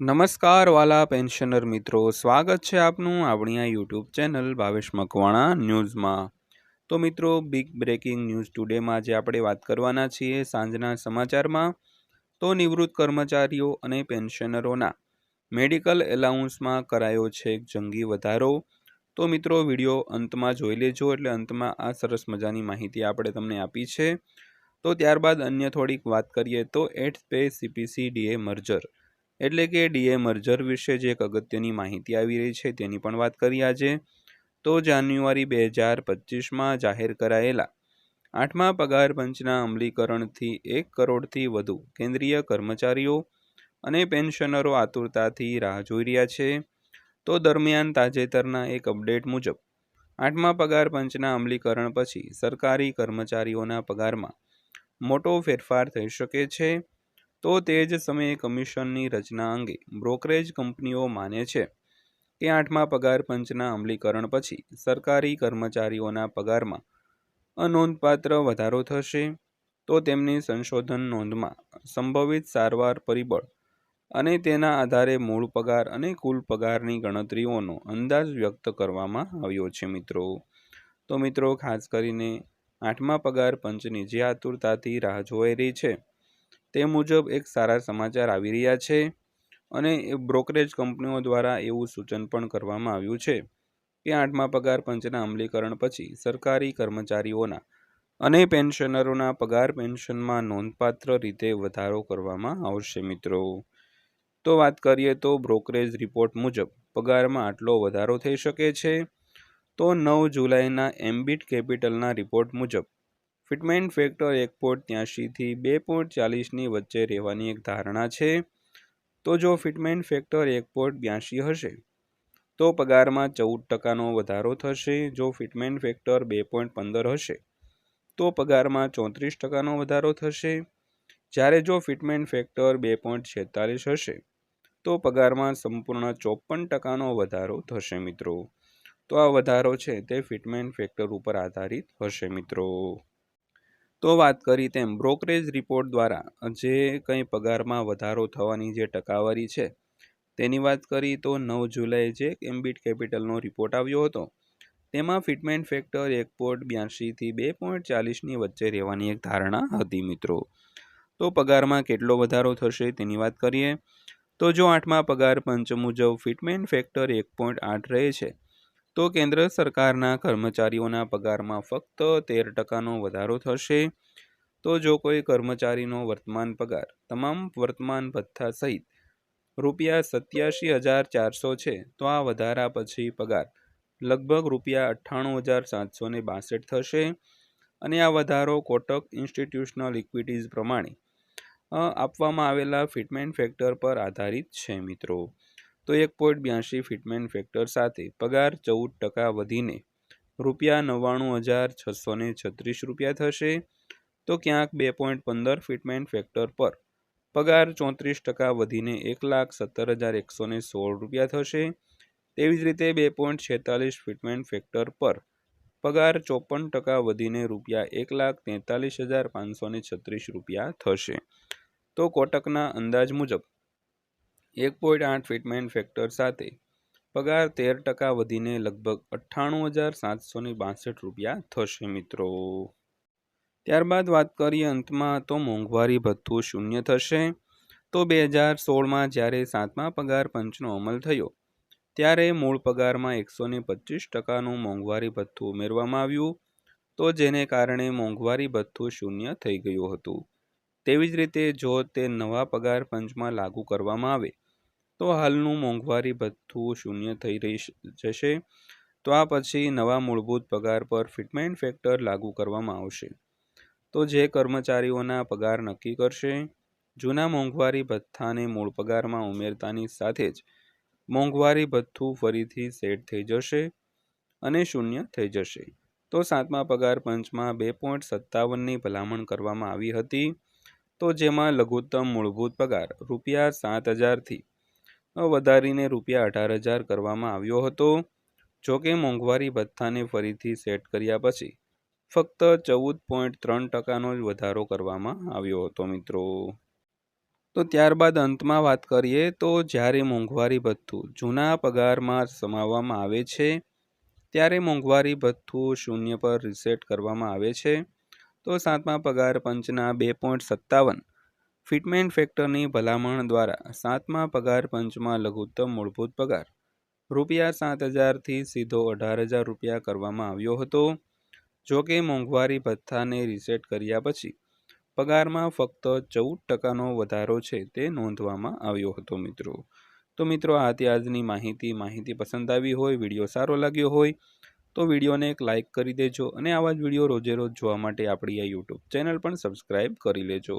નમસ્કાર વાલા પેન્શનર મિત્રો, સ્વાગત છે આપનું આપણી આ યુટ્યુબ ચેનલ ભાવેશ મકવાણા ન્યૂઝમાં. તો મિત્રો બિગ બ્રેકિંગ ન્યૂઝ ટુડેમાં જે આપણે વાત કરવાના છીએ સાંજના સમાચારમાં. તો નિવૃત્ત કર્મચારીઓ અને પેન્શનરોના મેડિકલ એલાઉન્સમાં કરાયો છે જંગી વધારો. તો મિત્રો, વીડિયો અંતમાં જોઈ લેજો એટલે અંતમાં આ સરસ મજાની માહિતી આપણે તમને આપી છે. તો ત્યારબાદ અન્ય થોડીક વાત કરીએ તો eight pay CPC DA merger. એટલે કે ડીએ મર્જર વિશે જે એક અગત્યની માહિતી આવી રહી છે તેની પણ વાત કરી આજે. તો જાન્યુઆરી બે હજાર પચીસમાં જાહેર કરાયેલા આઠમા પગાર પંચના અમલીકરણથી એક કરોડથી વધુ કેન્દ્રીય કર્મચારીઓ અને પેન્શનરો આતુરતાથી રાહ જોઈ રહ્યા છે. તો દરમિયાન તાજેતરના એક અપડેટ મુજબ આઠમા પગાર પંચના અમલીકરણ પછી સરકારી કર્મચારીઓના પગારમાં મોટો ફેરફાર થઈ શકે છે. તો તે જ સમયે કમિશનની રચના અંગે બ્રોકરેજ કંપનીઓ માને છે કે આઠમા પગાર પંચના અમલીકરણ પછી સરકારી કર્મચારીઓના પગારમાં અનોંધપાત્ર વધારો થશે તો તેમની સંશોધન નોંધમાં સંભવિત સારવાર પરિબળ અને તેના આધારે મૂળ પગાર અને કુલ પગારની ગણતરીઓનો અંદાજ વ્યક્ત કરવામાં આવ્યો છે મિત્રો. તો મિત્રો, ખાસ કરીને આઠમા પગાર પંચની જે આતુરતાથી રાહ જોઈ રહી છે તે મુજબ એક સારા સમાચાર આવી રહ્યા છે અને બ્રોકરેજ કંપનીઓ દ્વારા એવું સૂચન પણ કરવામાં આવ્યું છે કે આઠમા પગાર પંચના અમલીકરણ પછી સરકારી કર્મચારીઓના અને પેન્શનરોના પગાર પેન્શનમાં નોંધપાત્ર રીતે વધારો કરવામાં આવશે મિત્રો. તો વાત કરીએ તો બ્રોકરેજ રિપોર્ટ મુજબ પગારમાં આટલો વધારો થઈ શકે છે. તો નવ જુલાઈના એમ્બિટ કેપિટલના રિપોર્ટ મુજબ ફિટમેન્ટ ફેક્ટર એક પોઈન્ટ ત્યાંશીથી બે પોઈન્ટ ચાલીસની વચ્ચે રહેવાની એક ધારણા છે. તો જો ફિટમેન્ટ ફેક્ટર એક પોઈન્ટ બ્યાસી હશે, તો પગારમાં ચૌદ ટકાનો વધારો થશે. જો ફિટમેન્ટ ફેક્ટર બે પોઈન્ટ પંદર હશે, તો પગારમાં ચોત્રીસ ટકાનો વધારો થશે. જ્યારે જો ફિટમેન્ટ ફેક્ટર બે પોઈન્ટ છેતાલીસ હશે, તો પગારમાં સંપૂર્ણ ચોપન ટકાનો વધારો થશે મિત્રો. તો આ વધારો છે તે ફિટમેન્ટ ફેક્ટર ઉપર આધારિત હશે મિત્રો. તો વાત કરી તેમ બ્રોકરેજ રિપોર્ટ દ્વારા જે કંઈ પગારમાં વધારો થવાની જે ટકાવારી છે, તેની વાત કરી તો નવ જુલાઈ જે એમ્બિટ કેપિટલનો રિપોર્ટ આવ્યો હતો, તેમાં ફિટમેન્ટ ફેક્ટર એક પોઈન્ટ બ્યાસીથી બે પોઈન્ટ ચાલીસની વચ્ચે રહેવાની એક ધારણા હતી મિત્રો. તો પગારમાં કેટલો વધારો થશે તેની વાત કરીએ, તો જો આઠમા પગાર પંચ મુજબ ફિટમેન્ટ ફેક્ટર એક પોઈન્ટ આઠ રહે છે તો કેન્દ્ર સરકારના કર્મચારીઓના પગારમાં ફક્ત તેર ટકાનો વધારો થશે. તો જો કોઈ કર્મચારીનો વર્તમાન પગાર, તમામ વર્તમાન ભથ્થા સહિત રૂપિયા સત્યાસી હજાર ચારસો છે, તો આ વધારા પછી પગાર લગભગ રૂપિયા અઠ્ઠાણું હજાર સાતસો ને બાસઠ થશે. અને આ વધારો કોટક ઇન્સ્ટિટ્યુશનલ ઇક્વિટીઝ પ્રમાણે આપવામાં આવેલા ફિટમેન્ટ ફેક્ટર પર આધારિત છે મિત્રો. તો એક પોઈન્ટ બ્યાસી ફિટમેન ફેક્ટર સાથે પગાર ચૌદ ટકા વધીને રૂપિયા નવ્વાણું હજાર છસો ને છત્રીસ રૂપિયા થશે. તો ક્યાંક બે પોઈન્ટ પંદર ફિટમેન ફેક્ટર પર પગાર ચોત્રીસ ટકા વધીને એક લાખ સત્તર હજાર એકસો ને સોળ રૂપિયા થશે. તેવી જ રીતે બે પોઈન્ટ છેતાલીસ ફિટમેન ફેક્ટર પર પગાર ચોપન ટકા વધીને રૂપિયા એક લાખ તેતાલીસ હજાર પાંચસો છત્રીસ રૂપિયા થશે. તો કોટકના અંદાજ મુજબ એક પોઈન્ટ આઠ ફિટમેન ફેક્ટર સાથે પગાર તેર ટકા વધીને લગભગ અઠ્ઠાણું હજાર સાતસો બાસઠ રૂપિયા થશે, મિત્રો. ત્યારબાદ વાત કરીએ અંતમાં, તો મોંઘવારી ભથ્થું શૂન્ય થશે. તો બે હજાર સોળમાં જ્યારે સાતમા પગાર પંચનો અમલ થયો, ત્યારે મૂળ પગારમાં એકસો ને પચીસ ટકાનું મોંઘવારી ભથ્થું ઉમેરવામાં આવ્યું. તો જેને કારણે મોંઘવારી ભથ્થું શૂન્ય થઈ ગયું હતું. તેવી જ રીતે જો તે નવા પગાર પંચમાં લાગુ કરવામાં આવે તો હાલનું મોંઘવારી ભથ્થું શૂન્ય થઈ રહી જશે. તો આ પછી નવા મૂળભૂત પગાર પર ફિટમેન્ટ ફેક્ટર લાગુ કરવામાં આવશે. તો જે કર્મચારીઓના પગાર નક્કી કરશે, જૂના મોંઘવારી ભથ્થાને મૂળ પગારમાં ઉમેરતાની સાથે જ મોંઘવારી ભથ્થું ફરીથી સેટ થઈ જશે અને શૂન્ય થઈ જશે. તો સાતમા પગાર પંચમાં બે પોઈન્ટ સત્તાવનની ભલામણ કરવામાં આવી હતી. તો જેમાં લઘુત્તમ મૂળભૂત પગાર રૂપિયા સાત હજારથી વધારીને રૂપિયા અઢાર હજાર કરવામાં આવ્યો હતો. જોકે મોંઘવારી ભથ્થાને ફરીથી સેટ કર્યા પછી ફક્ત ચૌદ પોઈન્ટ ત્રણ ટકાનો જ વધારો કરવામાં આવ્યો હતો મિત્રો. તો ત્યારબાદ અંતમાં વાત કરીએ તો જ્યારે મોંઘવારી ભથ્થું જૂના પગારમાં સમાવવામાં આવે છે, ત્યારે મોંઘવારી ભથ્થું શૂન્ય પર રિસેટ કરવામાં આવે છે. તો સાતમા પગાર પંચના બે પોઈન્ટ સત્તાવન ફિટમેન્ટ ફેક્ટરની ભલામણ દ્વારા સાતમા પગાર પંચમાં લઘુત્તમ મૂળભૂત પગાર. રૂપિયા સાત હજારથી સીધો અઢાર હજાર રૂપિયા કરવામાં આવ્યો હતો. જો કે મોંઘવારી ભથ્થાને રિસેટ કર્યા પછી પગારમાં ફક્ત ચૌદ ટકાનો વધારો છે તે નોંધવામાં આવ્યો હતો મિત્રો. તો મિત્રો આ હતી આજની માહિતી માહિતી પસંદ આવી હોય, વીડિયો સારો લાગ્યો હોય, તો વિડીયોને એક લાઇક કરી દેજો અને આવા જ વીડિયો રોજે રોજ જોવા માટે આપણી આ યુટ્યુબ ચેનલ પણ સબસ્ક્રાઈબ કરી લેજો.